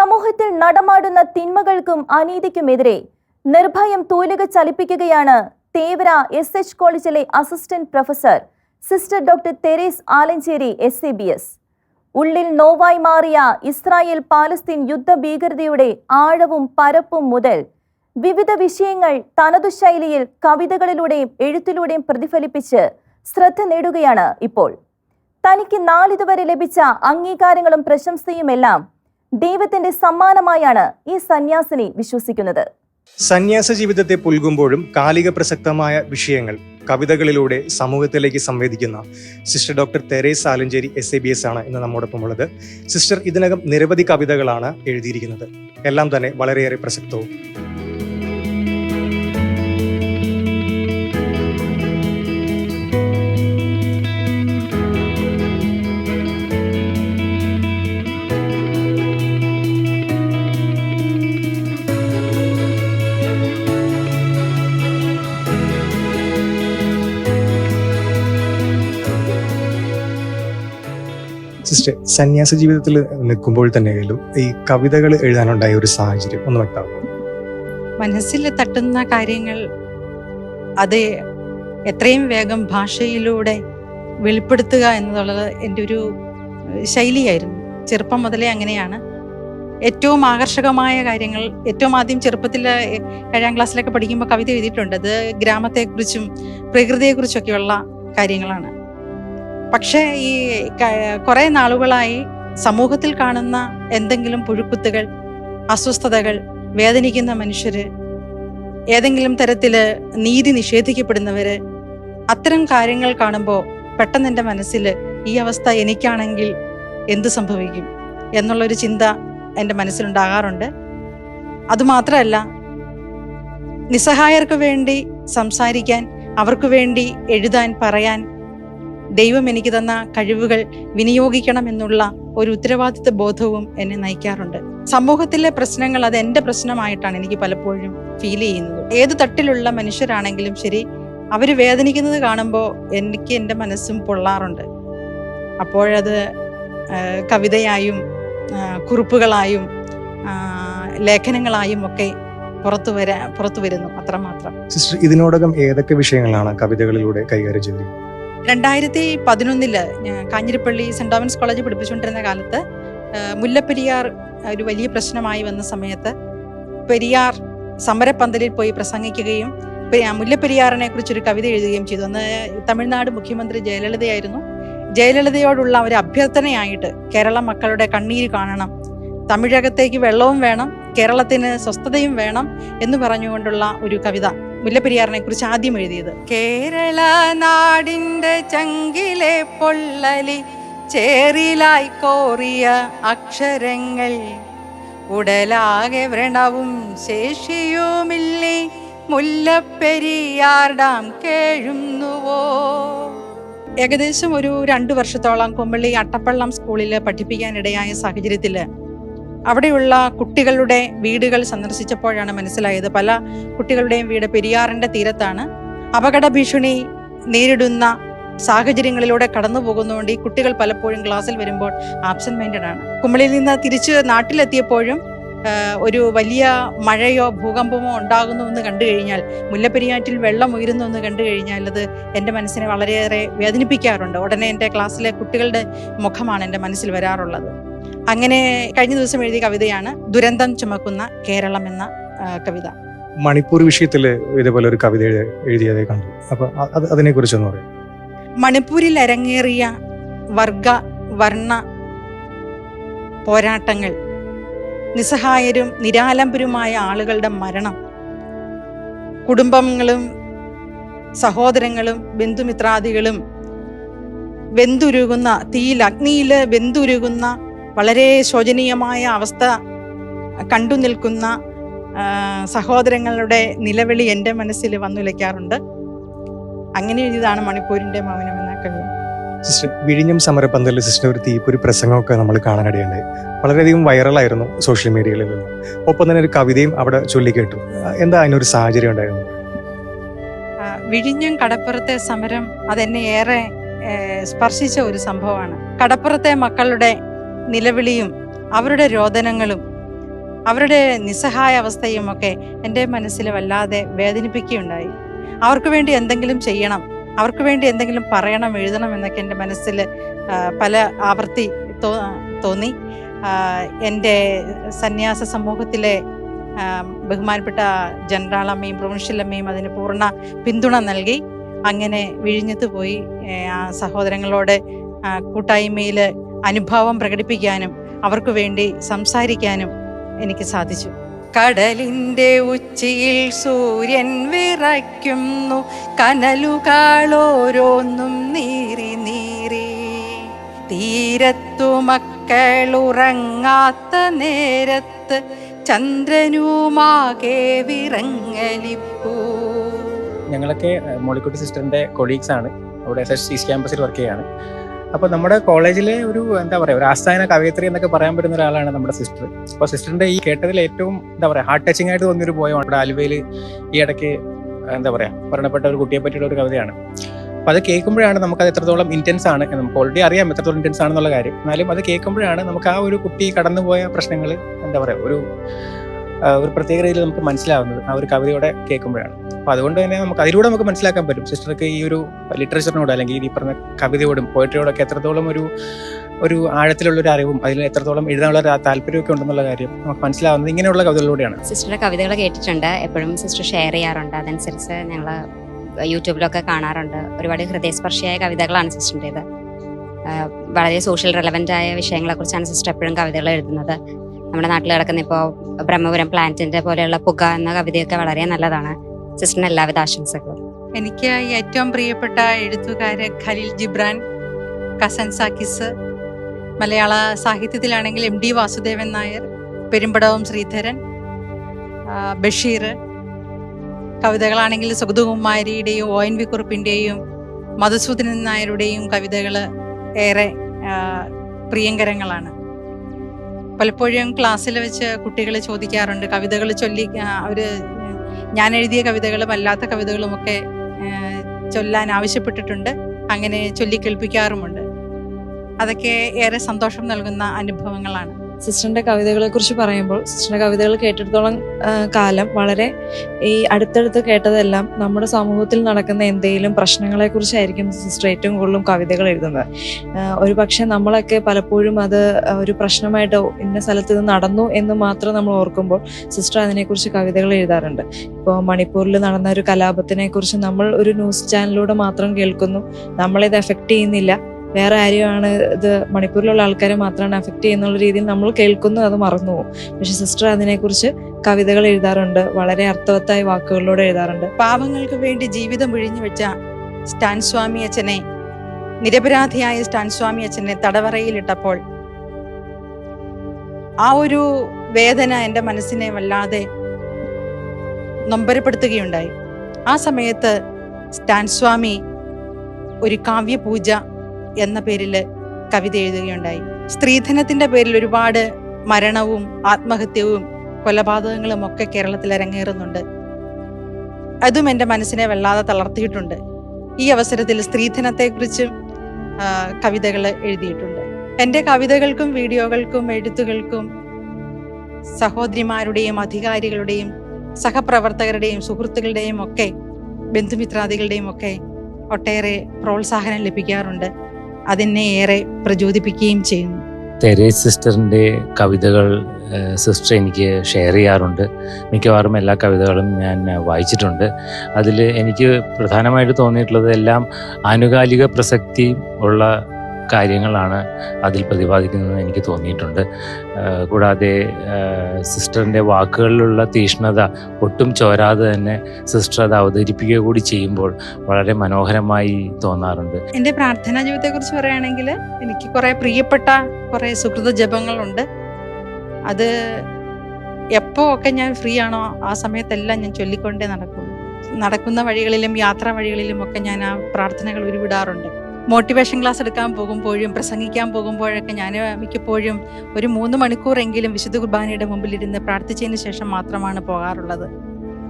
സമൂഹത്തിൽ നടമാടുന്ന തിന്മകൾക്കും അനീതിക്കുമെതിരെ നിർഭയം തൂലിക ചലിപ്പിക്കുകയാണ് തേവര എസ് എച്ച് കോളേജിലെ assistant professor sister doctor Teres Alencherry S C B S. ഉള്ളിൽ നോവായി മാറിയ ഇസ്രായേൽ പാലസ്തീൻ യുദ്ധ ഭീകരതയുടെ ആഴവും പരപ്പും മുതൽ വിവിധ വിഷയങ്ങൾ തനതു ശൈലിയിൽ കവിതകളിലൂടെയും എഴുത്തിലൂടെയും പ്രതിഫലിപ്പിച്ച് ശ്രദ്ധ നേടുകയാണ് ഇപ്പോൾ. തനിക്ക് നാളിതുവരെ ലഭിച്ച അംഗീകാരങ്ങളും പ്രശംസയുമെല്ലാം ദൈവത്തിന്റെ സമ്മാനമായാണ് ഈ സന്യാസിനി വിശ്വസിക്കുന്നത്. സന്യാസ ജീവിതത്തെ പുൽകുമ്പോഴും കാലിക പ്രസക്തമായ വിഷയങ്ങൾ കവിതകളിലൂടെ സമൂഹത്തിലേക്ക് സംവേദിക്കുന്ന sister doctor Teres Alencherry S A B S ആണ് ഇന്ന് നമ്മോടൊപ്പം ഉള്ളത്. സിസ്റ്റർ ഇതിനകം നിരവധി കവിതകളാണ് എഴുതിയിരിക്കുന്നത്. എല്ലാം തന്നെ വളരെയേറെ പ്രസക്തവും. സിസ്റ്റർ സന്യാസ ജീവിതത്തിൽ നിൽക്കുമ്പോൾ തന്നെയായാലും ഈ കവിതകൾ എഴുതാനുണ്ടായ ഒരു സാഹചര്യം. ഒന്ന് വ്യക്തമാകും മനസ്സിൽ തട്ടുന്ന കാര്യങ്ങൾ അത് എത്രയും വേഗം ഭാഷയിലൂടെ വെളിപ്പെടുത്തുക എന്നുള്ളത് എന്റെ ഒരു ശൈലിയായിരുന്നു. ചെറുപ്പം മുതലേ അങ്ങനെയാണ്. ഏറ്റവും ആകർഷകമായ കാര്യങ്ങൾ ഏറ്റവും ആദ്യം ചെറുപ്പത്തിൽ ഏഴാം ക്ലാസ്സിലൊക്കെ പഠിക്കുമ്പോൾ കവിത എഴുതിയിട്ടുണ്ട്. അത് ഗ്രാമത്തെക്കുറിച്ചും പ്രകൃതിയെക്കുറിച്ചൊക്കെയുള്ള കാര്യങ്ങളാണ്. പക്ഷേ ഈ കുറെ നാളുകളായി സമൂഹത്തിൽ കാണുന്ന എന്തെങ്കിലും പുഴുക്കുത്തുകൾ അസ്വസ്ഥതകൾ വേദനിക്കുന്ന മനുഷ്യര് ഏതെങ്കിലും തരത്തിൽ നീതി നിഷേധിക്കപ്പെടുന്നവര് അത്തരം കാര്യങ്ങൾ കാണുമ്പോൾ പെട്ടെന്ന് എന്റെ മനസ്സിൽ ഈ അവസ്ഥ എനിക്കാണെങ്കിൽ എന്ത് സംഭവിക്കും എന്നുള്ളൊരു ചിന്ത എന്റെ മനസ്സിലുണ്ടാകാറുണ്ട്. അതുമാത്രമല്ല നിസ്സഹായർക്ക് വേണ്ടി സംസാരിക്കാൻ അവർക്ക് വേണ്ടി എഴുതാൻ പറയാൻ ദൈവം എനിക്ക് തന്ന കഴിവുകൾ വിനിയോഗിക്കണം എന്നുള്ള ഒരു ഉത്തരവാദിത്വ ബോധവും എന്നെ നയിക്കാറുണ്ട്. സമൂഹത്തിലെ പ്രശ്നങ്ങൾ അത് എന്റെ പ്രശ്നമായിട്ടാണ് എനിക്ക് പലപ്പോഴും ഫീൽ ചെയ്യുന്നത്. ഏത് തട്ടിലുള്ള മനുഷ്യരാണെങ്കിലും ശരി അവർ വേദനിക്കുന്നത് കാണുമ്പോൾ എനിക്ക് എന്റെ മനസ്സും പൊള്ളാറുണ്ട്. അപ്പോഴത് കവിതയായും കുറിപ്പുകളായും ലേഖനങ്ങളായും ഒക്കെ പുറത്തു വരാ പുറത്തു വരുന്നു അത്രമാത്രം. സിസ്റ്റർ ഇതിനോടകം ഏതൊക്കെ വിഷയങ്ങളാണ് കവിതകളിലൂടെ കൈകാര്യം ചെയ്തത്? രണ്ടായിരത്തി പതിനൊന്നിൽ കാഞ്ഞിരപ്പള്ളി സെന്റ് തോമസ് കോളേജ് പഠിപ്പിച്ചുകൊണ്ടിരുന്ന കാലത്ത് മുല്ലപ്പെരിയാർ ഒരു വലിയ പ്രശ്നമായി വന്ന സമയത്ത് പെരിയാർ സമരപ്പന്തലിൽ പോയി പ്രസംഗിക്കുകയും മുല്ലപ്പെരിയാറിനെ കുറിച്ചൊരു കവിത എഴുതുകയും ചെയ്തു. അന്ന് തമിഴ്നാട് മുഖ്യമന്ത്രി ജയലളിതയായിരുന്നു. ജയലളിതയോടുള്ള ഒരു അഭ്യർത്ഥനയായിട്ട് കേരള മക്കളുടെ കണ്ണീര് കാണണം തമിഴകത്തേക്ക് വെള്ളവും വേണം കേരളത്തിന് സ്വസ്ഥതയും വേണം എന്ന് പറഞ്ഞുകൊണ്ടുള്ള ഒരു കവിത. മുല്ലപ്പെരിയാറിനെ കുറിച്ച് ആദ്യം എഴുതിയത്. കേരള നാടിന്റെ ചങ്കിലെ പൊള്ളലി ചേറിലായി കോറിയ അക്ഷരങ്ങൾ. ഉടലാകെ വ്രണവും ശേഷിയുമില്ലേ മുല്ലപ്പെരിയാർ ഡാം കേഴുന്നുവോ? ഏകദേശം ഒരു രണ്ടു വർഷത്തോളം കുമ്പള്ളി അട്ടപ്പള്ളം സ്കൂളിൽ പഠിപ്പിക്കാനിടയായ സാഹചര്യത്തിൽ അവിടെയുള്ള കുട്ടികളുടെ വീടുകൾ സന്ദർശിച്ചപ്പോഴാണ് മനസ്സിലായത്. പല കുട്ടികളുടെയും വീട് പെരിയാറിന്റെ തീരത്താണ്. അപകട ഭീഷണി നേരിടുന്ന സാഹചര്യങ്ങളിലൂടെ കടന്നു പോകുന്നതുകൊണ്ട് ഈ കുട്ടികൾ പലപ്പോഴും ക്ലാസ്സിൽ വരുമ്പോൾ ആബ്സെന്റ് മൈൻഡഡ് ആണ്. കുമ്പളിയിൽ നിന്ന് തിരിച്ച് നാട്ടിലെത്തിയപ്പോഴും ഒരു വലിയ മഴയോ ഭൂകമ്പമോ ഉണ്ടാകുന്നു എന്ന് കണ്ടു കഴിഞ്ഞാൽ മുല്ലപ്പെരിയാറ്റിൽ വെള്ളം ഉയരുന്നു എന്ന് കണ്ടു കഴിഞ്ഞാൽ അത് എന്റെ മനസ്സിനെ വളരെയേറെ വേദനിപ്പിക്കാറുണ്ട്. ഉടനെ എന്റെ ക്ലാസ്സിലെ കുട്ടികളുടെ മുഖമാണ് എന്റെ മനസ്സിൽ വരാറുള്ളത്. അങ്ങനെ കഴിഞ്ഞ ദിവസം എഴുതിയ കവിതയാണ് ദുരന്തം ചുമക്കുന്ന കേരളം എന്ന കവിത. മണിപ്പൂർ വിഷയത്തിൽ ഇതേപോലെ ഒരു കവിത എഴുതിയതേ കണ്ടു. അപ്പൊ അതിനെ കുറിച്ച് പറയാം. മണിപ്പൂരിൽ അരങ്ങേറിയ വർഗ വർണ പോരാട്ടങ്ങൾ നിസ്സഹായരും നിരാലംബരുമായ ആളുകളുടെ മരണം കുടുംബങ്ങളും സഹോദരങ്ങളും ബന്ധുമിത്രാദികളും വെന്തുരുകുന്ന തീയിൽ അഗ്നിയിൽ വെന്തുരുകുന്ന വളരെ ശോചനീയമായ അവസ്ഥ കണ്ടു നിൽക്കുന്ന സഹോദരങ്ങളുടെ നിലവിളി എന്റെ മനസ്സിൽ വന്നുലയ്ക്കാറുണ്ട്. അങ്ങനെ എഴുതിയതാണ് മണിപ്പൂരിന്റെ മൗനം എന്ന കവിത. സിസ്റ്റർ വിഴിഞ്ഞം സമരപന്തലിൽ സിസ്റ്റർ ഒരു തീപ്പൊരു പ്രസംഗമൊക്കെ നമ്മൾ കാണാനിടയുണ്ടായി വളരെയധികം വൈറലായിരുന്നു സോഷ്യൽ മീഡിയയിലെല്ലാം ഒപ്പം തന്നെ ഒരു കവിതയും അവിടെ ചൊല്ലിക്കേട്ടു. എന്താ അതിനൊരു സാഹചര്യം ഉണ്ടായിരുന്നു? വിഴിഞ്ഞം കടപ്പുറത്തെ സമരം അതെന്നെ ഏറെ സ്പർശിച്ച ഒരു സംഭവമാണ്. കടപ്പുറത്തെ മക്കളുടെ നിലവിളിയും അവരുടെ രോദനങ്ങളും അവരുടെ നിസ്സഹായ അവസ്ഥയും ഒക്കെ എന്റെ മനസ്സിൽ വല്ലാതെ വേദനിപ്പിക്കുകയുണ്ടായി. അവർക്ക് വേണ്ടി എന്തെങ്കിലും ചെയ്യണം അവർക്ക് വേണ്ടി എന്തെങ്കിലും പറയണം എഴുതണം എന്നൊക്കെ എന്റെ മനസ്സിൽ പല ആവർത്തി തോന്നി. എന്റെ സന്യാസ സമൂഹത്തിലെ ബഹുമാനപ്പെട്ട ജനറൽ അമ്മയും പ്രൊവിൻഷ്യൽ അമ്മയും അതിന് പൂർണ പിന്തുണ നൽകി. അങ്ങനെ വിഴിഞ്ഞത്ത് പോയി സഹോദരങ്ങളോട് കൂട്ടായ്മയിൽ അനുഭാവം പ്രകടിപ്പിക്കാനും അവർക്ക് വേണ്ടി സംസാരിക്കാനും എനിക്ക് സാധിച്ചു. കടലിന്റെ ഉച്ചിയിൽ സൂര്യൻ വിറയ്ക്കുന്നു. കനലുകളോരോന്നും നീറി നീറി. തീരത്തു മക്കളുറങ്ങാത്ത നേരത്ത് ചന്ദ്രനുമാകെ വിറങ്ങലിപ്പൂ. ഞങ്ങളൊക്കെ മോളിക്കുട്ടി സിസ്റ്ററിന്റെ കൊളീഗ്സ് ആണ്. അവിടെ എസ് എസ് ക്യാമ്പസിൽ വർക്ക് ചെയ്യാണ് അപ്പോൾ നമ്മുടെ കോളേജിലെ ഒരു എന്താ പറയുക ഒരു ആസ്ഥാന കവയത്രി എന്നൊക്കെ പറയാൻ പറ്റുന്ന ഒരാളാണ് നമ്മുടെ സിസ്റ്റർ. അപ്പോൾ സിസ്റ്ററിന്റെ ഈ കേട്ടതിൽ ഏറ്റവും എന്താ പറയുക ഹാർട്ട് ടച്ചിങ് ആയിട്ട് തോന്നിയൊരു പോയമാണ് നമ്മുടെ ആലുവയിൽ ഈ ഇടയ്ക്ക് എന്താ പറയുക മരണപ്പെട്ട ഒരു കുട്ടിയെ പറ്റിയുള്ള ഒരു കവിതയാണ്. അപ്പോൾ അത് കേൾക്കുമ്പോഴാണ് നമുക്ക് അത് എത്രത്തോളം ഇന്റൻസ് ആണ് നമുക്ക് ഓൾറെഡി അറിയാം എത്രത്തോളം ഇന്റൻസ് ആണെന്നുള്ള കാര്യം. എന്നാലും അത് കേൾക്കുമ്പോഴാണ് നമുക്ക് ആ ഒരു കുട്ടി കടന്നുപോയ പ്രശ്നങ്ങൾ എന്താ പറയുക ഒരു ഒരു പ്രത്യേക രീതിയിൽ നമുക്ക് മനസ്സിലാവുന്നത് ആ ഒരു കവിതയോടെ കേൾക്കുമ്പോഴാണ്. അപ്പൊ അതുകൊണ്ട് തന്നെ നമുക്ക് അതിലൂടെ നമുക്ക് മനസ്സിലാക്കാൻ പറ്റും. സിസ്റ്റർക്ക് ഈ ഒരു ലിറ്ററേച്ചറിനോട് അല്ലെങ്കിൽ ഈ പറഞ്ഞ കവിതയോടും പോയട്രിയോടൊക്കെ എത്രത്തോളം ഒരു ഒരു ആഴത്തിലുള്ള ഒരു അറിവും അതിൽ എത്രത്തോളം എഴുതാനുള്ള താല്പര്യമൊക്കെ ഉണ്ടെന്നുള്ള കാര്യം നമുക്ക് മനസ്സിലാവുന്നത് ഇങ്ങനെയുള്ള കവിതകളിലൂടെയാണ്. സിസ്റ്ററുടെ കവിതകൾ കേട്ടിട്ടുണ്ട്. എപ്പോഴും സിസ്റ്റർ ഷെയർ ചെയ്യാറുണ്ട്. അതനുസരിച്ച് ഞങ്ങൾ യൂട്യൂബിലൊക്കെ കാണാറുണ്ട്. ഒരുപാട് ഹൃദയസ്പർശിയായ കവിതകളാണ് സിസ്റ്ററിന്റെത്. വളരെ സോഷ്യൽ റെലവന്റ് ആയ വിഷയങ്ങളെക്കുറിച്ചാണ് സിസ്റ്റർ എപ്പോഴും കവിതകൾ എഴുതുന്നത്. നമ്മുടെ നാട്ടിൽ കിടക്കുന്ന ഇപ്പോൾ ബ്രഹ്മപുരം പ്ലാന്റിന്റെ പോലെയുള്ള പുക എന്ന കവിതയൊക്കെ വളരെ നല്ലതാണ്. സിസ്റ്ററിന് എല്ലാവിധ ആശംസകളും. എനിക്ക് ഏറ്റവും പ്രിയപ്പെട്ട എഴുത്തുകാര് ഖലീൽ ജിബ്രാൻ കസൻ സാക്കിസ് മലയാള സാഹിത്യത്തിലാണെങ്കിൽ എം ഡി വാസുദേവൻ നായർ പെരുമ്പടവും ശ്രീധരൻ ബഷീർ കവിതകളാണെങ്കിൽ സുഗതകുമാരിയുടെയും ഒ എൻ വി കുറുപ്പിന്റെയും മധുസൂദനൻ നായരുടെയും കവിതകൾ ഏറെ പ്രിയങ്കരങ്ങളാണ്. പലപ്പോഴും ക്ലാസ്സിൽ വെച്ച് കുട്ടികൾ ചോദിക്കാറുണ്ട്. കവിതകൾ ചൊല്ലി അവർ ഞാൻ എഴുതിയ കവിതകളും അല്ലാത്ത കവിതകളുമൊക്കെ ചൊല്ലാൻ ആവശ്യപ്പെട്ടിട്ടുണ്ട്. അങ്ങനെ ചൊല്ലിക്കേൾപ്പിക്കാറുമുണ്ട് അതൊക്കെ ഏറെ സന്തോഷം നൽകുന്ന അനുഭവങ്ങളാണ്. സിസ്റ്ററിന്റെ കവിതകളെ കുറിച്ച് പറയുമ്പോൾ സിസ്റ്ററിന്റെ കവിതകൾ കേട്ടിടത്തോളം കാലം വളരെ ഈ അടുത്തടുത്ത് കേട്ടതെല്ലാം നമ്മുടെ സമൂഹത്തിൽ നടക്കുന്ന എന്തെങ്കിലും പ്രശ്നങ്ങളെ കുറിച്ചായിരിക്കും സിസ്റ്റർ ഏറ്റവും കൂടുതലും കവിതകൾ എഴുതുന്നത്. ഒരു പക്ഷെ നമ്മളൊക്കെ പലപ്പോഴും അത് ഒരു പ്രശ്നമായിട്ടോ ഇന്ന സ്ഥലത്ത് ഇത് നടന്നു എന്ന് മാത്രം നമ്മൾ ഓർക്കുമ്പോൾ സിസ്റ്റർ അതിനെക്കുറിച്ച് കവിതകൾ എഴുതാറുണ്ട്. ഇപ്പോൾ മണിപ്പൂരിൽ നടന്ന ഒരു കലാപത്തിനെ കുറിച്ച് നമ്മൾ ഒരു ന്യൂസ് ചാനലിലൂടെ മാത്രം കേൾക്കുന്നു. നമ്മളിത് എഫക്റ്റ് ചെയ്യുന്നില്ല. വേറെ ആരെയാണ് ഇത് മണിപ്പൂരിലുള്ള ആൾക്കാരെ മാത്രമാണ് അഫക്റ്റ് ചെയ്യുന്നുള്ള രീതിയിൽ നമ്മൾ കേൾക്കുന്നു അത് മറന്നു പോകും. പക്ഷെ സിസ്റ്റർ അതിനെക്കുറിച്ച് കവിതകൾ എഴുതാറുണ്ട് വളരെ അർത്ഥവത്തായ വാക്കുകളിലൂടെ എഴുതാറുണ്ട്. പാവങ്ങൾക്ക് വേണ്ടി ജീവിതം വിഴിഞ്ഞു വെച്ച സ്റ്റാൻ സ്വാമി അച്ഛനെ നിരപരാധിയായ സ്റ്റാൻ സ്വാമി അച്ഛനെ തടവറയിലിട്ടപ്പോൾ ആ ഒരു വേദന എന്റെ മനസ്സിനെ വല്ലാതെ നൊമ്പരപ്പെടുത്തുകയുണ്ടായി. ആ സമയത്ത് സ്റ്റാൻ സ്വാമി ഒരു കാവ്യപൂജ എന്ന പേരിൽ കവിത എഴുതുകയുണ്ടായി. സ്ത്രീധനത്തിന്റെ പേരിൽ ഒരുപാട് മരണവും ആത്മഹത്യവും കൊലപാതകങ്ങളും ഒക്കെ കേരളത്തിൽ അരങ്ങേറുന്നുണ്ട്. അതും എന്റെ മനസ്സിനെ വല്ലാതെ തളർത്തിയിട്ടുണ്ട്. ഈ അവസരത്തിൽ സ്ത്രീധനത്തെക്കുറിച്ചും കവിതകൾ എഴുതിയിട്ടുണ്ട്. എന്റെ കവിതകൾക്കും വീഡിയോകൾക്കും എഴുത്തുകൾക്കും സഹോദരിമാരുടെയും അധികാരികളുടെയും സഹപ്രവർത്തകരുടെയും സുഹൃത്തുക്കളുടെയും ഒക്കെ ബന്ധുമിത്രാദികളുടെയും ഒക്കെ ഒട്ടേറെ പ്രോത്സാഹനം ലഭിക്കാറുണ്ട്. അതിനെ ഏറെ പ്രചോദിപ്പിക്കുകയും ചെയ്യുന്നു. തെരേസ് സിസ്റ്ററിന്റെ കവിതകൾ സിസ്റ്റർ എനിക്ക് ഷെയർ ചെയ്യാറുണ്ട്. മിക്കവാറും എല്ലാ കവിതകളും ഞാൻ വായിച്ചിട്ടുണ്ട്. അതിൽ എനിക്ക് പ്രധാനമായിട്ട് തോന്നിയിട്ടുള്ളത് എല്ലാം ആനുകാലിക പ്രസക്തി ഉള്ള കാര്യങ്ങളാണ് അതിൽ പ്രതിപാദിക്കുന്നത് എനിക്ക് തോന്നിയിട്ടുണ്ട്. കൂടാതെ സിസ്റ്ററിന്റെ വാക്കുകളിലുള്ള തീഷ്ണത ഒട്ടും ചോരാതെ തന്നെ സിസ്റ്റർ അത് അവതരിപ്പിക്കുക കൂടി ചെയ്യുമ്പോൾ വളരെ മനോഹരമായി തോന്നാറുണ്ട്. എന്റെ പ്രാർത്ഥനാ ജീവിതത്തെക്കുറിച്ച് പറയുകയാണെങ്കിൽ എനിക്ക് കുറേ പ്രിയപ്പെട്ട കുറേ സുഹൃത ജപങ്ങളുണ്ട്. അത് എപ്പോ ഒക്കെ ഞാൻ ഫ്രീ ആണോ ആ സമയത്തെല്ലാം ഞാൻ ചൊല്ലിക്കൊണ്ടേ നടക്കും. നടക്കുന്ന വഴികളിലും യാത്രാ വഴികളിലും ഒക്കെ ഞാൻ ആ പ്രാർത്ഥനകൾ ഉരുവിടാറുണ്ട്. മോട്ടിവേഷൻ ക്ലാസ് എടുക്കാൻ പോകുമ്പോഴും പ്രസംഗിക്കാൻ പോകുമ്പോഴൊക്കെ ഞാൻ മിക്കപ്പോഴും ഒരു മൂന്ന് മണിക്കൂറെങ്കിലും വിശുദ്ധ കുർബാനയുടെ മുമ്പിലിരുന്ന് പ്രാർത്ഥിച്ചതിന് ശേഷം മാത്രമാണ് പോകാറുള്ളത്.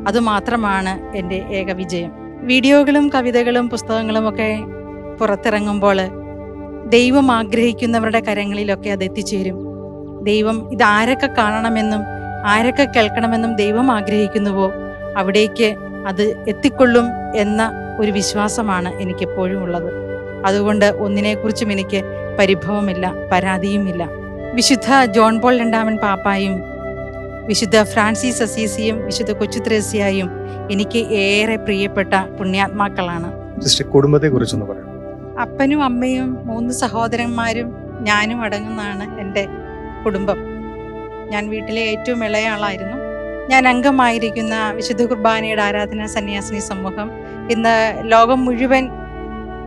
അതുമാത്രമാണ് എന്റെ ഏക വിജയം. വീഡിയോകളും കവിതകളും പുസ്തകങ്ങളും ഒക്കെ പുറത്തിറങ്ങുമ്പോൾ ദൈവം ആഗ്രഹിക്കുന്നവരുടെ കരങ്ങളിലൊക്കെ അത് എത്തിച്ചേരും. ദൈവം ഇത് ആരൊക്കെ കാണണമെന്നും ആരൊക്കെ കേൾക്കണമെന്നും ദൈവം ആഗ്രഹിക്കുന്നുവോ അവിടേക്ക് അത് എത്തിക്കൊള്ളും എന്ന ഒരു വിശ്വാസമാണ് എനിക്കെപ്പോഴും ഉള്ളത്. അതുകൊണ്ട് ഒന്നിനെക്കുറിച്ചും എനിക്ക് പരിഭവമില്ല പരാതിയുമില്ല. വിശുദ്ധ ജോൺ പോൾ രണ്ടാമൻ പാപ്പായും വിശുദ്ധ ഫ്രാൻസിസ് അസീസിയും വിശുദ്ധ കൊച്ചുത്രേസ്യായും എനിക്ക് ഏറെ പ്രിയപ്പെട്ട പുണ്യാത്മാക്കളാണ്. സിസ്റ്റർ കുടുംബത്തെ കുറിച്ചൊന്ന് പറയാം. അപ്പനും അമ്മയും മൂന്ന് സഹോദരന്മാരും ഞാനും അടങ്ങുന്നതാണ് എന്റെ കുടുംബം. ഞാൻ വീട്ടിലെ ഏറ്റവും ഇളയ ആളായിരുന്നു. ഞാൻ അംഗമായിരിക്കുന്ന വിശുദ്ധ കുർബാനയുടെ ആരാധന സന്യാസിനി സമൂഹം ഇന്ന് ലോകം മുഴുവൻ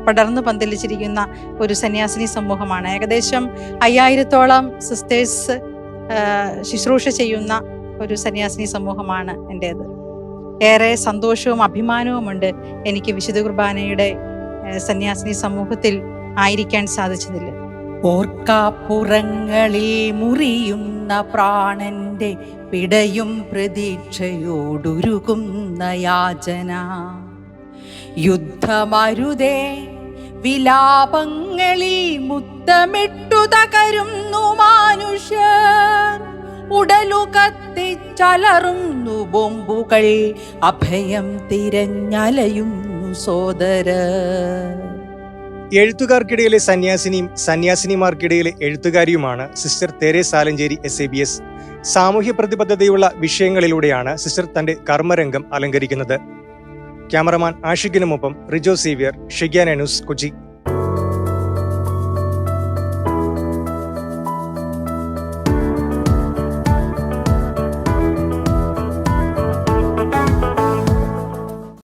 പടർന്നു പന്തലിച്ചിരിക്കുന്ന ഒരു സന്യാസിനി സമൂഹമാണ്. ഏകദേശം അയ്യായിരത്തോളം സിസ്റ്റേഴ്സ് ശുശ്രൂഷ ചെയ്യുന്ന ഒരു സന്യാസിനി സമൂഹമാണ് എന്റേത് ഏറെ സന്തോഷവും അഭിമാനവുമുണ്ട് എനിക്ക് വിശുദ്ധ കുർബാനയുടെ സന്യാസിനി സമൂഹത്തിൽ ആയിരിക്കാൻ സാധിച്ചതില്ല ഓർക്കാപ്പുറങ്ങളിൽ മുറിയുന്ന പ്രാണന്റെ പിടയും പ്രതീക്ഷയോടൊരുകുന്ന യാചന. യുദ്ധമരുതേ വിലാപങ്ങളിൽ മുത്തമിട്ടു തകരുന്നു മാനുഷ്യർ. ഉടലു കത്തിച്ചലറുന്നു ബോംബുകൾ. അഭയം തിരഞ്ഞലയുന്നു സോദര എഴുത്തുകാർക്കിടയിലെ സന്യാസിനിയും സന്യാസിനിമാർക്കിടയിലെ എഴുത്തുകാരിയുമാണ് sister Teres Alencherry S A B S. സാമൂഹ്യ പ്രതിബദ്ധതയുള്ള വിഷയങ്ങളിലൂടെയാണ് സിസ്റ്റർ തന്റെ കർമ്മരംഗം അലങ്കരിക്കുന്നത്. ക്യാമറമാൻ ആഷിഖിനുമൊപ്പം റിജോ സീവിയർ ഷിഗ്യാന ന്യൂസ് കൊച്ചി.